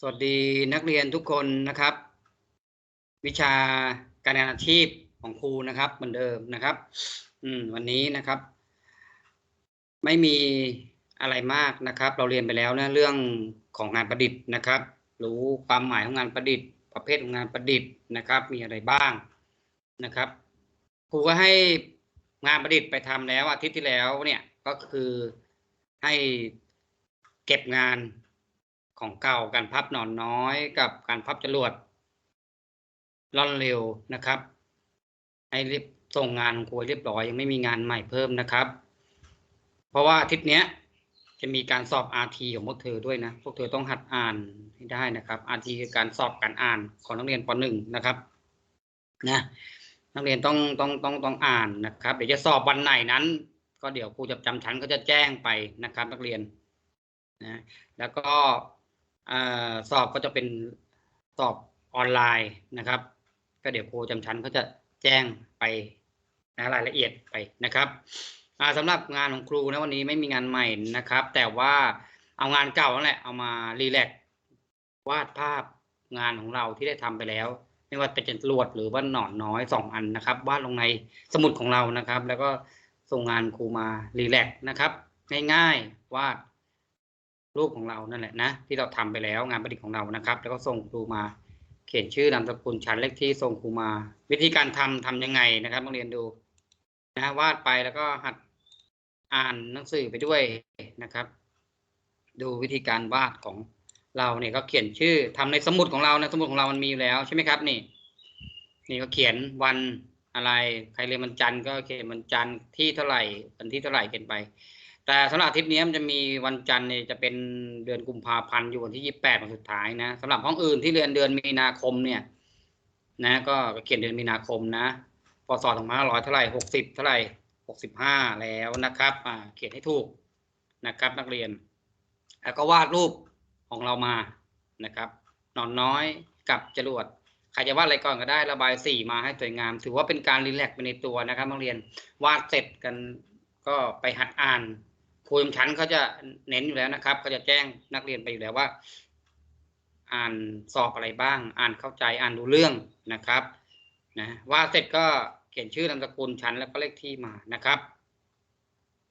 สวัสดีนักเรียนทุกคนนะครับ วิชาการงานอาชีพของครูนะครับ เหมือนเดิมนะครับ อืมวันนี้นะครับ ไม่มีอะไรมากนะครับ เราเรียนไปแล้วนะเรื่องของงานประดิษฐ์นะครับ รู้ความหมายของงานประดิษฐ์ ประเภทของงานประดิษฐ์นะครับ มีอะไรบ้างนะครับครูก็ให้งานประดิษฐ์ไปทำแล้วอาทิตย์ที่แล้วเนี่ยก็คือให้เก็บงาน ของเก่าการพับหนอนน้อยกับการพับจรวดร่อนเร็วนะครับ ให้รีบส่งงานครูเรียบร้อยยังไม่มีงานใหม่เพิ่มนะครับ เพราะว่าอาทิตย์เนี้ยจะมีการสอบ RT ของพวกเธอด้วยนะ พวกเธอต้องหัดอ่านให้ได้นะครับ RT คือการสอบการอ่านของนักเรียนป .1 นะครับนะนักเรียนต้องต้องต้องต้องอ่านนะครับ เดี๋ยวจะสอบวันไหนนั้น ก็เดี๋ยวครูจะจำชั้นก็จะแจ้งไปนะครับ นักเรียนนะแล้วก็ อสอบก็จะเป็นสอบออนไลน์นะครับ ก็เดี๋ยวครูจำชั้นเขาจะแจ้งไปนะรายละเอียดไปนะครับสำหรับงานของครูนะวันนี้ไม่มีงานใหม่นะครับ แต่ว่าเอางานเก่านั่นแหละเอามารีแลกซ์วาดภาพงานของเราที่ได้ทำไปแล้ว ไม่ว่าเป็นจรวดหรือว่าหนอนน้อยสองอันนะครับวาดลงในสมุดของเรานะครับ แล้วก็ส่งงานครูมารีแลกซ์นะครับ ง่ายๆวาด รูปของเรานั่นแหละนะที่เราทำไปแล้วงานประดิษฐ์ของเรานะครับ แล้วก็ส่งครูมา เขียนชื่อนามสกุลชั้นเลขที่ส่งครูมา วิธีการทำทำยังไงนะครับมาเรียนดูนะวาดไปแล้วก็หัดอ่านหนังสือไปด้วยนะครับ ดูวิธีการวาดของเราเนี่ยก็เขียนชื่อทำในสมุดของเรานะสมุดของเรามันมีอยู่แล้วใช่ไหมครับนี่ นี่ก็เขียนวันอะไร ใครเรียนวันจันทร์ก็เขียนวันจันทร์ที่เท่าไหร่วันที่เท่าไหร่เขียนไป แต่สำหรับอาทิตย์นี้มันจะมีวันจันทร์เนี่ยจะเป็นเดือนกุมภาพันธ์อยู่วันที่ยี่แปดวันสุดท้ายนะสำหรับห้องอื่นที่เรียนเดือนมีนาคมเนี่ย นะ ก็เขียนเดือนมีนาคมนะพศสองพันห้าร้อยเท่าไหร่หกสิบเท่าไหร่หกสิบห้าแล้วนะครับ อ่า เขียนให้ถูกนะครับ นักเรียน แล้วก็วาดรูปของเรามานะครับนอนน้อยกับจรวดใครจะวาดอะไรก่อนก็ได้ระบายสีมาให้สวยงาม ถือว่าเป็นการรีแลกซ์ไปในตัวนะครับนักเรียนวาดเสร็จกันก็ไปหัดอ่าน ครูประจำชั้นเขาจะเน้นอยู่แล้วนะครับเขาจะแจ้งนักเรียนไปอยู่แล้วว่า อ่านสอบอะไรบ้าง อ่านเข้าใจอ่านรู้เรื่องนะครับนะว่าเสร็จก็เขียนชื่อนามสกุลชั้นแล้วก็เลขที่มานะครับ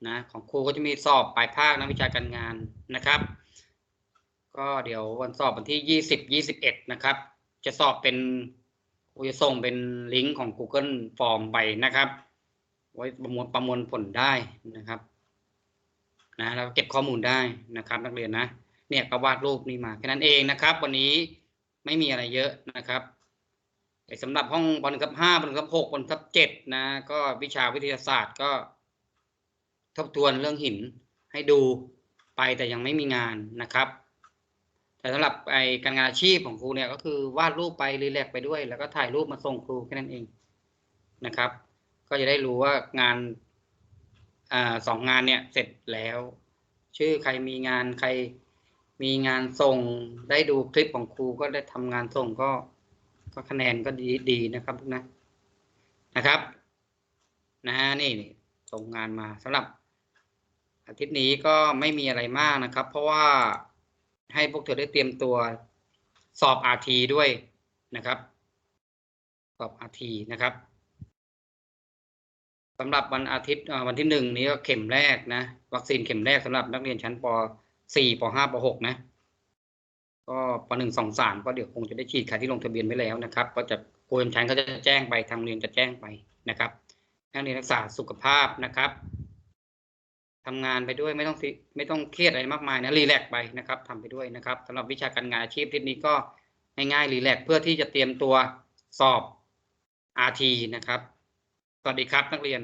นะของครูก็จะมีสอบปลายภาคนักวิชาการงานนะครับ ก็เดี๋ยววันสอบวันที่ยี่สิบยี่สิบเอ็ดนะครับ จะสอบเป็นครูจะส่งเป็นลิงก์ของ Google Form ไปนะครับ ไว้ประมวลประมวลผลได้นะครับ นะแล้วก็เก็บข้อมูลได้นะครับ นักเรียนนะเนี่ยก็วาดรูปนี้มาแค่นั้นเองนะครับ วันนี้ไม่มีอะไรเยอะนะครับแต่สำหรับห้องปหนึ่งทับห้าปหนึ่งทับหกปหนึ่งทับเจ็ดนะ ก็วิชาวิทยาศาสตร์ก็ ทบทวนเรื่องหินให้ดูไปแต่ยังไม่มีงานนะครับ แต่สำหรับไอการงานอาชีพของครูเนี่ยก็คือวาดรูปไปรีแลกไปด้วย แล้วก็ถ่ายรูปมาส่งครูแค่นั้นเองนะครับ ก็จะได้รู้ว่างาน อ่าสองงานเนี่ยเสร็จแล้ว ชื่อใครมีงานใครมีงานส่งได้ดูคลิปของครูก็ได้ทำงานส่งก็ก็คะแนนก็ดีดีนะครับนะนะครับ นะนี่ส่งงานมาสำหรับอาทิตย์นี้ก็ไม่มีอะไรมากนะครับ เพราะว่าให้พวกเธอได้เตรียมตัวสอบ RT ด้วยนะครับ สอบ RT นะครับ สำหรับวันอาทิตย์วันที่หนึ่งนี้ก็เข็มแรกนะ วัคซีนเข็มแรกสำหรับนักเรียนชั้นป .4 ป .5 ป .6 นะ ก็ป .1 2 3ก็เดี๋ยวคงจะได้ฉีดใครที่ลงทะเบียนไว้แล้วนะครับ ก็จะโกยชั้นก็จะแจ้งไปทางเรียนจะแจ้งไปนะครับนักเรียนรักษาสุขภาพนะครับทำงานไปด้วยไม่ต้องไม่ต้องเครียดอะไรมากมายนะรีแลกซ์ไปนะครับทำไปด้วยนะครับสำหรับวิชาการงานอาชีพทิศนี้ก็ง่ายๆรีแลกซ์เพื่อที่จะเตรียมตัวสอบ RT นะครับ สวัสดีครับนักเรียน